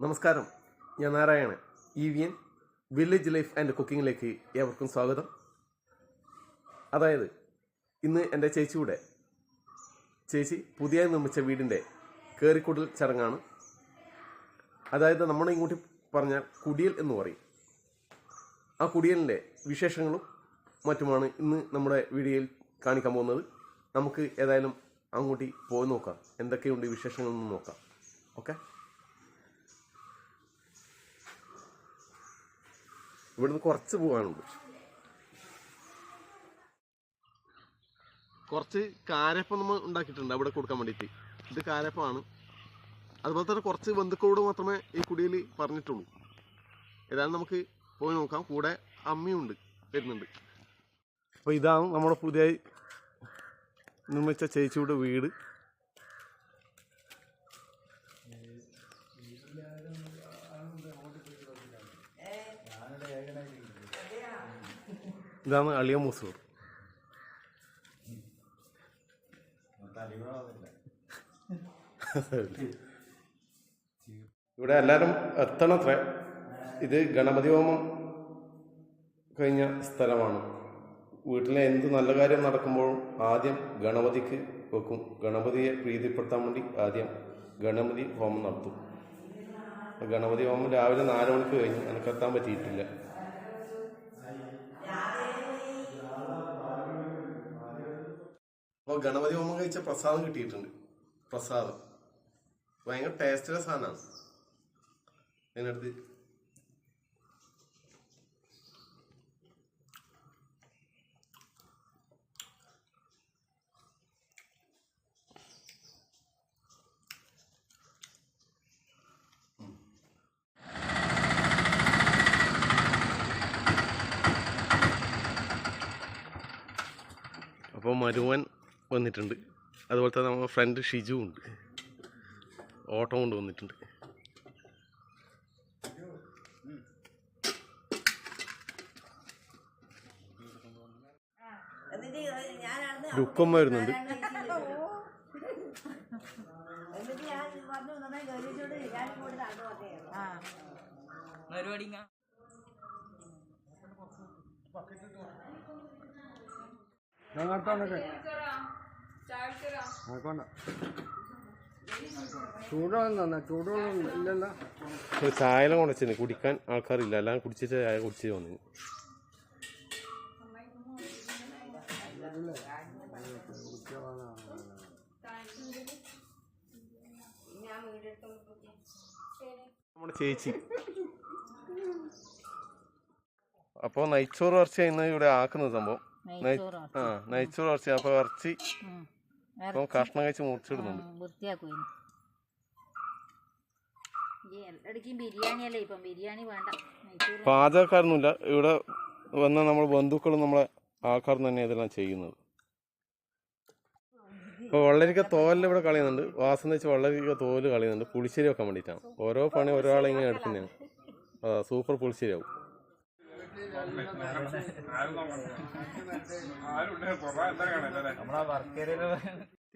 നമസ്കാരം. ഞാൻ Narayanan. E V N village life and കുക്കിങ്ങിലേക്ക് ഏവർക്കും സ്വാഗതം. അതായത് ഇന്ന് എന്റെ ചേച്ചിയുടെ ചേച്ചി പുതിയതായി നിർമ്മിച്ച വീടിന്റെ കയറിക്കൂടൽ ചടങ്ങാണ്. അതായത് നമ്മുടെ ഇങ്ങോട്ട് പറഞ്ഞാൽ കുടിയൽ എന്ന് പറയും. ആ കുടിയലിന്റെ വിശേഷങ്ങളും മറ്റുമാണ് ഇന്ന് നമ്മുടെ വീഡിയോയിൽ കാണിക്കാൻ പോകുന്നത്. നമുക്ക് ഏതായാലും അങ്ങോട്ട് പോയി നോക്കാം. എന്തൊക്കെയുണ്ട് വിശേഷങ്ങളെന്ന് നോക്കാം. ഓക്കെ? ഇവിടുന്ന് കുറച്ച് പോകാനുണ്ട് കുറച്ച് കാരപ്പം നമ്മൾ ഉണ്ടാക്കിയിട്ടുണ്ട് അവിടെ കൊടുക്കാൻ വേണ്ടിയിട്ട്. ഇത് കാരപ്പമാണ്. അതുപോലെ തന്നെ കുറച്ച് ബന്ധുക്കളോട് മാത്രമേ ഈ കുടിയിൽ പറഞ്ഞിട്ടുള്ളൂ. ഏതായാലും നമുക്ക് പോയി നോക്കാം. കൂടെ അമ്മയുണ്ട് വരുന്നുണ്ട്. അപ്പോൾ ഇതാണ് നമ്മുടെ പുതിയ നിർമ്മിച്ച ചേച്ചിയുടെ വീട്. ഇതാണ് അളിയ മുസൂർ. ഇവിടെ എല്ലാവരും എത്തണത്ര. ഇത് ഗണപതി ഹോമം കഴിഞ്ഞ സ്ഥലമാണ്. വീട്ടിലെ എന്ത് നല്ല കാര്യം നടക്കുമ്പോഴും ആദ്യം ഗണപതിക്ക് വെക്കും. ഗണപതിയെ പ്രീതിപ്പെടുത്താൻ വേണ്ടി ആദ്യം ഗണപതി ഹോമം നടത്തും. ഗണപതി ഹോമം രാവിലെ നാല് മണിക്ക് കഴിഞ്ഞു എനിക്കെത്താൻ പറ്റിയിട്ടില്ല. അപ്പോൾ ഗണപതി ഹോമം കഴിച്ച പ്രസാദം കിട്ടിയിട്ടുണ്ട്. പ്രസാദം. ഭയങ്കര ടേസ്റ്റുള്ള സാധനമാണ്. അതിനടുത്ത് അപ്പോൾ മരുവൻ വന്നിട്ടുണ്ട്. അതുപോലെ തന്നെ നമ്മുടെ ഫ്രണ്ട് ഷിജു ഉണ്ട്. ഓട്ടോ കൊണ്ട് വന്നിട്ടുണ്ട്. രുക്കമ്മ വരുന്നുണ്ട്. ആയിക്കോണ്ട ചൂടുവെള്ളം തന്നെ ചൂടുവെള്ളം ഇല്ലല്ലോ. ഒരു കുടിക്കാൻ ആൾക്കാരില്ല. എല്ലാം കുടിച്ചിട്ട് ചായ കുടിച്ച് വന്നു. നമ്മുടെ ചേച്ചി. അപ്പോൾ നെയ്ച്ചോറ് ഇറച്ചി ഇന്ന് ഇവിടെ ആക്കുന്ന സംഭവം. ആ നെയ്ച്ചോറ് ഇറച്ചി. അപ്പോൾ ഇറച്ചി അപ്പോൾ കഷ്ണം കഴിച്ച് മുറിച്ചിടുന്നുണ്ട്. വൃത്തിയാക്കും ഇടയ്ക്ക് ബിരിയാണി അല്ലേ ഇപ്പം? ബിരിയാണി വേണ്ട. പാചകക്കാരൊന്നുമില്ല ഇവിടെ വന്ന നമ്മുടെ ബന്ധുക്കളും നമ്മളെ ആൾക്കാർ തന്നെ ഇതെല്ലാം ചെയ്യുന്നത്. ഇപ്പോൾ വെള്ളരിക്ക തോലിൽ ഇവിടെ കളയുന്നുണ്ട്. വാസം വെച്ച് വെള്ളരിക്ക തോൽ കളയുന്നുണ്ട്. പുളിശ്ശേരി വെക്കാൻ വേണ്ടിയിട്ടാണ്. ഓരോ പണി ഒരാളെ ഇങ്ങനെ എടുക്കുന്നതാണ് സൂപ്പർ പുളിശ്ശേരിയാവും. ഗിഫ്റ്റ്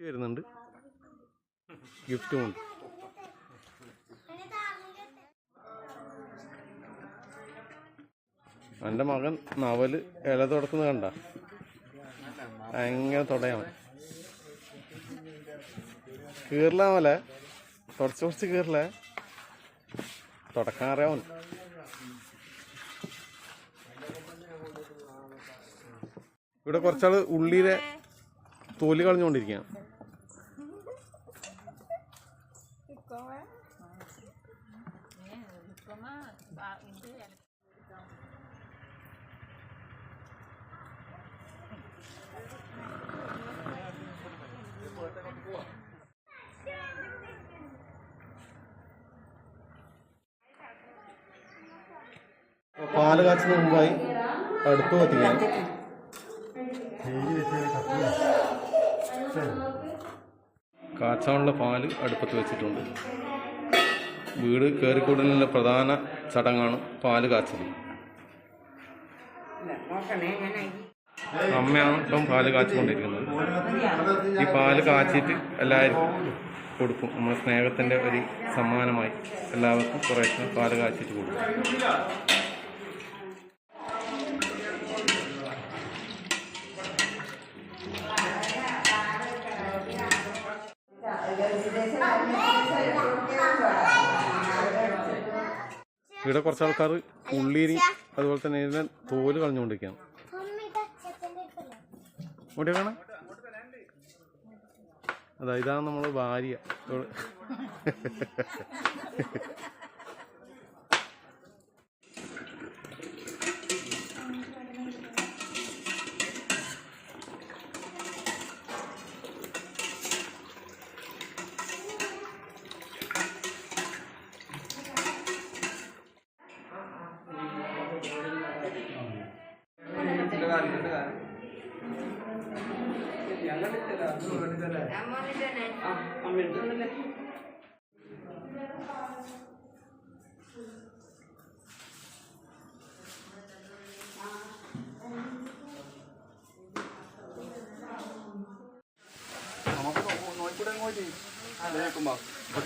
വരുന്നുണ്ട്. ഗിഫ്റ്റും ഉണ്ട്. മകൻ നവൽ ഇല തുടക്കുന്നത് കണ്ട. ഭയങ്കര തുടയാണ്. കീറിലാമല്ലേ തുടച്ച് കുറച്ച് കീറില്ലേ തുടക്കാൻ അറിയാവൻ ഇവിടെ കുറച്ചാൾ ഉള്ളിയിലെ തോൽ കളഞ്ഞുകൊണ്ടിരിക്കാം പാൽ കാച്ചുന്ന മുമ്പായി അടുപ്പ് കത്തിക്കണം കാച്ചാനുള്ള പാൽ അടുപ്പത്ത് വെച്ചിട്ടുണ്ട്. വീട് കയറിക്കൂടലിലെ പ്രധാന ചടങ്ങാണ് പാൽ കാച്ചൽ അമ്മയാണ് ഇപ്പം പാൽ കാച്ചിക്കൊണ്ടിരിക്കുന്നത് ഈ പാൽ കാച്ചിട്ട് എല്ലാവരും കൊടുക്കും. നമ്മുടെ സ്നേഹത്തിന്റെ ഒരു സമ്മാനമായി എല്ലാവർക്കും കുറേശ്ശെ പാൽ കാച്ചിട്ട് കൊടുക്കും. ഇവിടെ കുറച്ച് ആൾക്കാർ ഉള്ളീരി അതുപോലെ തന്നെ ഇതിനെ തോൽ കളഞ്ഞുകൊണ്ടിരിക്കുകയാണ്. അതാ ഇതാണ് നമ്മൾ ഭാര്യ.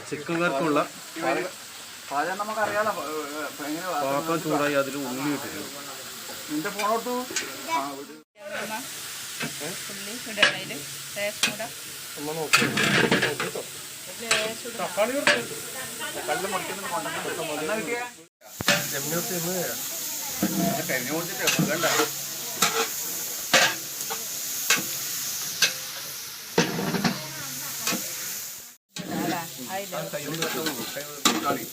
ചിക്കൻ കറിക്കുള്ള പാക്കം ചൂടായി അതിൽ ഉള്ളി ഇട്ടിട്ടുണ്ട് നിന്റെ ഫോണോട്ടു ഉള്ളി ഇടണേൽ റേഷൻ കൂടെ ഒന്ന് നോക്കി ചെമ്മീർത്തി ഇന്ന് കരിഞ്ഞു കൊടുത്തിട്ട് വേണ്ട അല്ല അതിൽ തക്കാളി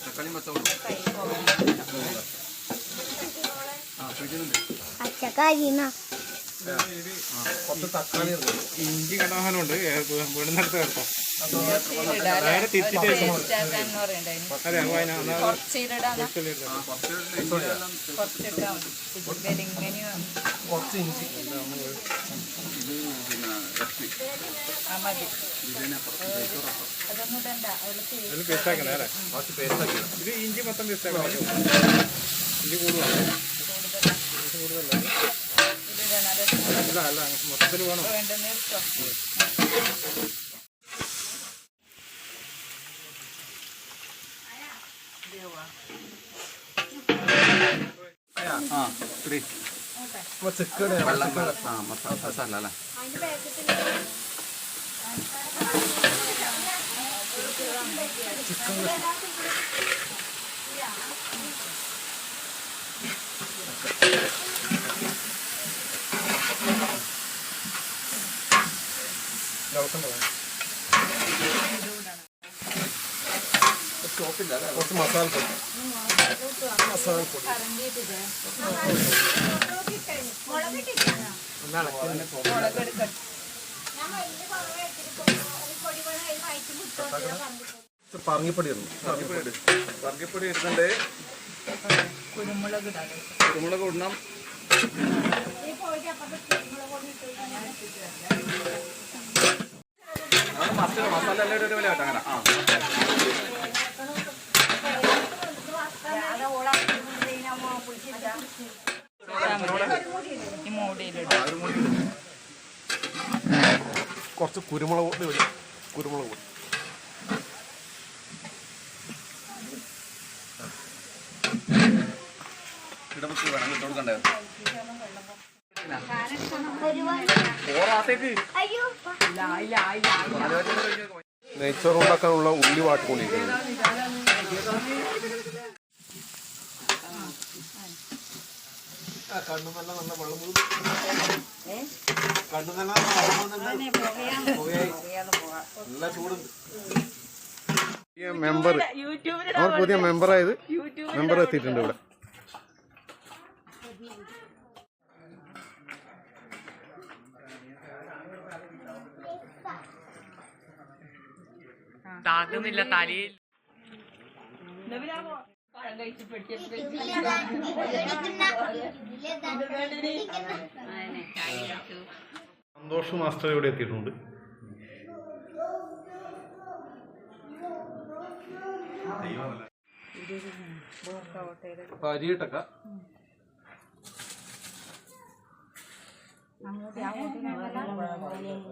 തക്കാളി ഇടുന്നുണ്ട്. ഇഞ്ചി കടാഹാനുണ്ട് വീടിനടുത്ത് കേട്ടോ? നേരെ തിരിച്ചിട്ട്. അതെ എന്നാ കുറച്ച് ഇടാന്നാ ഇഞ്ചിയെല്ലാം ഇത് പേസ്റ്റ് ആക്കണേ അല്ലേ ബാക്കി പേസ്റ്റ് ആക്കണം ഇത് ഇഞ്ചി മൊത്തം പേസ്റ്റ് ആക്കണം ഇഞ്ചി കൂടുതലാണ് അത് അല്ല അല്ല മൊത്തത്തിൽ വേണം ആ ത്രീ വെള്ളം ആ മസാല അല്ലേ? അല്ലേ കുറച്ച് മസാല പൊടി. മസാല പൊടി. പറങ്ങിപ്പൊടി ഇടുന്നു വർഗിപ്പൊടി ഇടുന്നുണ്ട് കുരുമുളക് കുരുമുളക് ഇടണം മസാല മസാല എല്ലാം ഇട്ടിട്ട് വില കേട്ടോ അങ്ങനെ. ആ. ഈ കുറച്ച് കുരുമുളക് പൊടി വരും കുരുമുളക് പൊടി. ഇടപെട്ട് വേണം ഉള്ളി കൊടുക്കണ്ടേ ഉള്ളി വാട്ടിക്കൊണ്ടിരിക്കുന്നു പുതിയ മെമ്പർ അവർ പുതിയ മെമ്പറായത് മെമ്പർ എത്തിയിട്ടുണ്ട് ഇവിടെ. താങ്ങുന്നില്ല തലയിൽ. സന്തോഷ് മാസ്റ്റർ ഇവിടെ എത്തിയിട്ടുണ്ട്? പരിയിട്ടക്ക.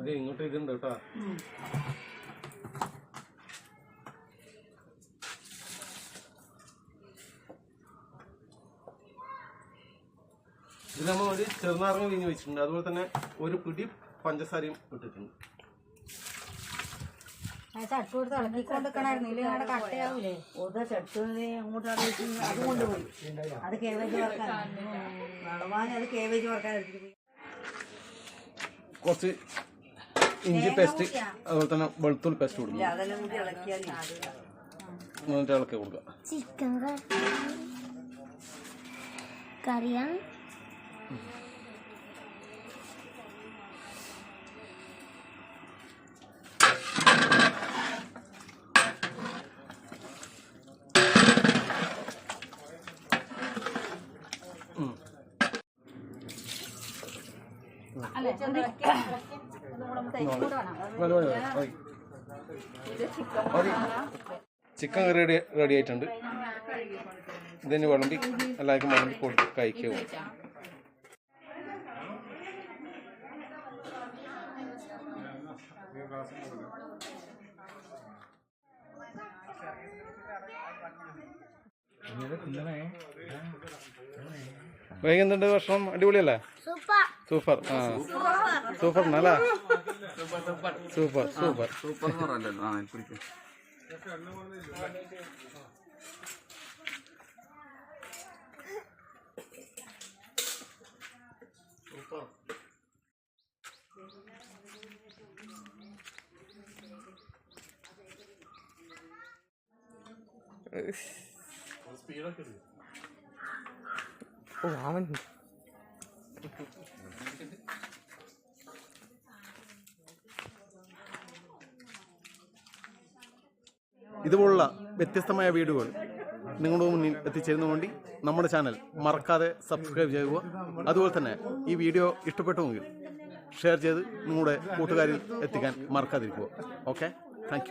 ഇത് ഇങ്ങോട്ട് ഇതുണ്ട് കേട്ടോ. ഇത് നമ്മൾ ഒരു ചെറുനാരങ്ങ വീഞ്ഞ് വെച്ചിട്ടുണ്ട്. അതുപോലെ തന്നെ ഒരു പിടി പഞ്ചസാരയും ഇട്ടിട്ടുണ്ട്. അത് കേവേജ് വറക്കാൻ. അത് കേവേജ് വറക്കാൻ കുറച്ച് ഇഞ്ചി പേസ്റ്റ് അതുപോലെ തന്നെ വെളുത്തുള്ളി പേസ്റ്റ് കൊടുക്കും. ഇല്ല അതെല്ലാം കൂടി ഇളക്കിയാൽ എന്നിട്ട് ഇളക്കി കൊടുക്കുക. ചിക്കൻ കറിയാണ് ചിക്കൻ കറി റെഡി റെഡി ആയിട്ടുണ്ട്. ഇതിന് വിളമ്പി എല്ലാവർക്കും വിളമ്പി കൊടുത്ത് കഴിക്കുക വൈകുന്നുണ്ട് ഭക്ഷണം? അടിപൊളിയല്ലേ? സൂപ്പർ. സൂപ്പർ. ആ. സൂപ്പർ അല്ലേ? Super super. സൂപ്പർ ആ പിടിക്കും ഇതുപോലുള്ള വ്യത്യസ്തമായ വീഡിയോകൾ നിങ്ങളുടെ മുന്നിൽ എത്തിച്ചേരുന്ന വേണ്ടി നമ്മുടെ ചാനൽ മറക്കാതെ സബ്സ്ക്രൈബ് ചെയ്യുക. അതുപോലെ തന്നെ ഈ വീഡിയോ ഇഷ്ടപ്പെട്ടുവെങ്കിൽ ഷെയർ ചെയ്ത് നിങ്ങളുടെ കൂട്ടുകാരിൽ എത്തിക്കാൻ മറക്കാതിരിക്കുക. Okay thank